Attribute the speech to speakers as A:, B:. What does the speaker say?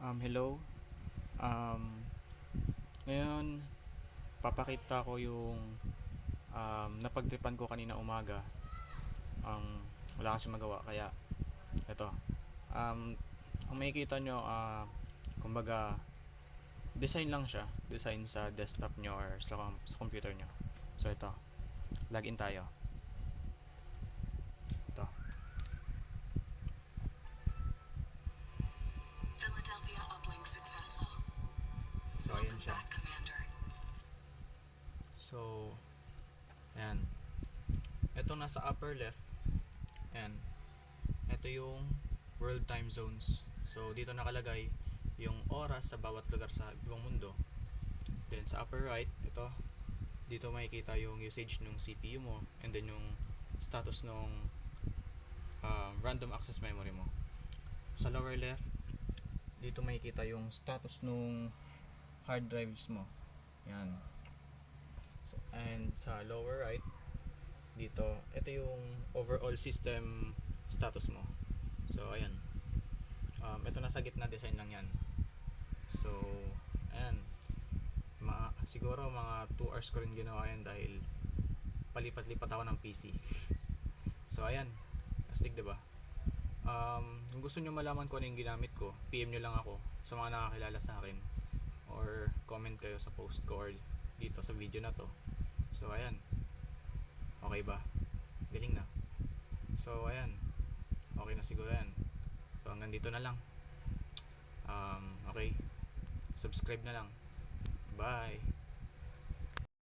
A: Um, hello. Um, ngayon, papakita ko yung um, napagtripan ko kanina umaga. Ang wala kasi magawa kaya ito. Um, ang makikita nyo, ah, kumbaga, design lang siya. Design sa desktop nyo or sa, sa computer nyo. So ito, login tayo. So, ayan. Ito nasa upper left. Ayan. Ito yung world time zones. So, dito nakalagay yung oras sa bawat lugar sa buong mundo. Then, sa upper right, ito, dito makikita yung usage ng CPU mo and then yung status ng um, random access memory mo. Sa lower left, dito makikita yung status ng hard drives mo. Yan. And sa lower right, dito, ito yung overall system status mo. So, ayan. Um, ito nasa gitna design lang yan. So, ayan. Mga, siguro mga 2 hours ko rin ginawa yan dahil palipat-lipat ako ng PC. so, ayan. Astig, diba? Um, kung gusto nyo malaman ko ano yung ginamit ko, PM nyo lang ako sa mga nakakilala sa akin or comment kayo sa post ko or dito sa video na to. So ayan. Okay ba? Galing na. So ayan. Okay na siguro yan. So hanggang dito na lang. Um, okay. Subscribe na lang. Bye.